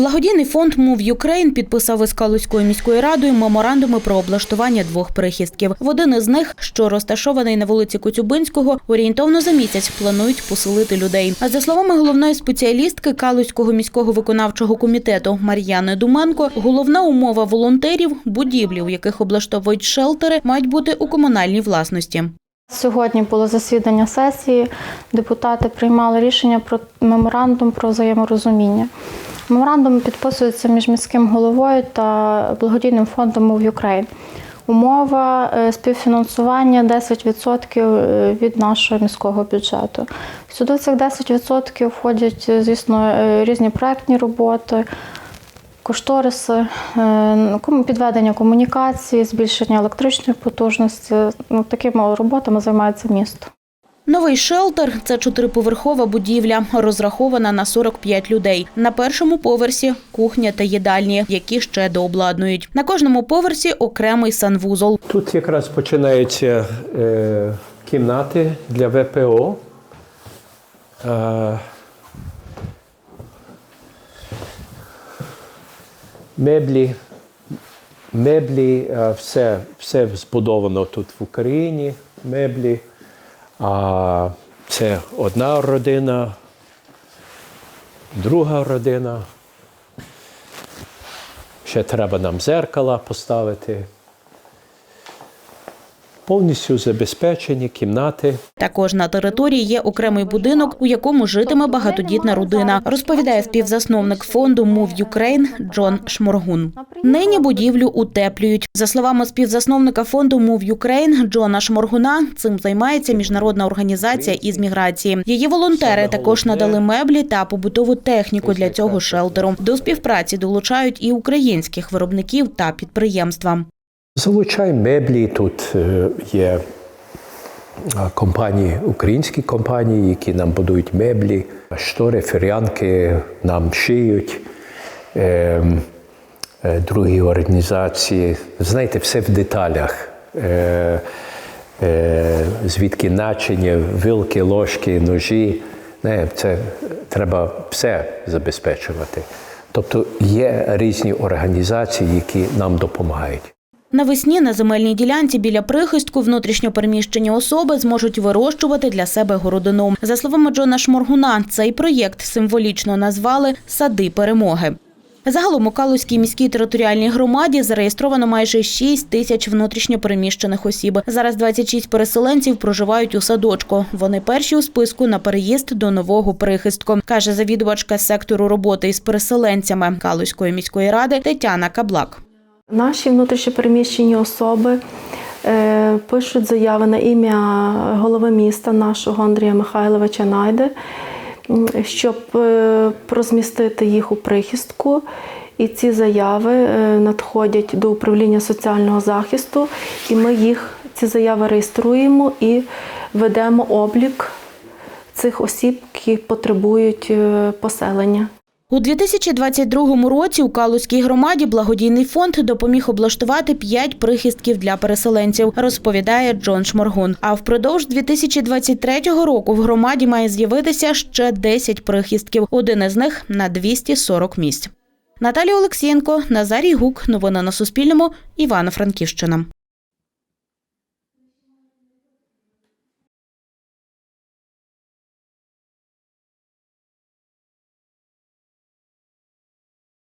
Благодійний фонд Move Ukraine підписав із Калузькою міською радою меморандуми про облаштування двох прихистків. В один із них, що розташований на вулиці Коцюбинського, орієнтовно за місяць планують поселити людей. А за словами головної спеціалістки Калузького міського виконавчого комітету Мар'яни Думенко, головна умова волонтерів будівлі, у яких облаштовують шелтери, мають бути у комунальній власності. Сьогодні було засідання сесії. Депутати приймали рішення про меморандум про взаєморозуміння. Меморандум підписується між міським головою та благодійним фондом Move Ukraine. Умова е, співфінансування 10% від нашого міського бюджету. Сюди в цих 10% входять, е, звісно, е, різні проектні роботи, кошториси, е, підведення комунікації, збільшення електричної потужності. Ну, такими роботами займається місто. Новий шелтер це чотириповерхова будівля, розрахована на 45 людей. На першому поверсі кухня та їдальні, які ще дообладнують. На кожному поверсі окремий санвузол. Тут якраз починаються е, кімнати для ВПО. Е, меблі, меблі, все, все збудовано тут в Україні. Меблі. А це одна родина, друга родина. Ще треба нам зеркала поставити. Повністю забезпечені кімнати. Також на території є окремий будинок, у якому житиме багатодітна родина, розповідає співзасновник фонду Move Ukraine Джон Шморгун. Нині будівлю утеплюють. За словами співзасновника фонду Move Ukraine Джона Шморгуна, цим займається міжнародна організація із міграції. Її волонтери також надали меблі та побутову техніку для цього шелтеру. До співпраці долучають і українських виробників та підприємства. Залучай меблі. Тут е, є компанії, українські компанії, які нам будують меблі, штори, фірянки нам шиють. Е, другі організації. Знаєте, все в деталях. Е, е, звідки начиня, вилки, ложки, ножі. Не, це треба все забезпечувати. Тобто є різні організації, які нам допомагають. Навесні на земельній ділянці біля прихистку внутрішньопереміщені особи зможуть вирощувати для себе городину. За словами Джона Шморгуна, цей проєкт символічно назвали Сади перемоги. Загалом у Калузькій міській територіальній громаді зареєстровано майже 6 тисяч внутрішньопереміщених осіб. Зараз 26 переселенців проживають у садочку. Вони перші у списку на переїзд до нового прихистку, каже завідувачка сектору роботи із переселенцями Калузької міської ради Тетяна Каблак. Наші внутрішньопереміщені особи е, пишуть заяви на ім'я голови міста нашого Андрія Михайловича Найде, щоб е, розмістити їх у прихистку. І ці заяви е, надходять до управління соціального захисту, і ми їх ці заяви реєструємо і ведемо облік цих осіб, які потребують е, поселення. У 2022 році у Калузькій громаді благодійний фонд допоміг облаштувати п'ять прихистків для переселенців, розповідає Джон Шморгун. А впродовж 2023 року в громаді має з'явитися ще 10 прихистків. Один із них на 240 місць. Наталія Олексієнко, Назарій Гук. Новини на Суспільному. Івано-Франківщина.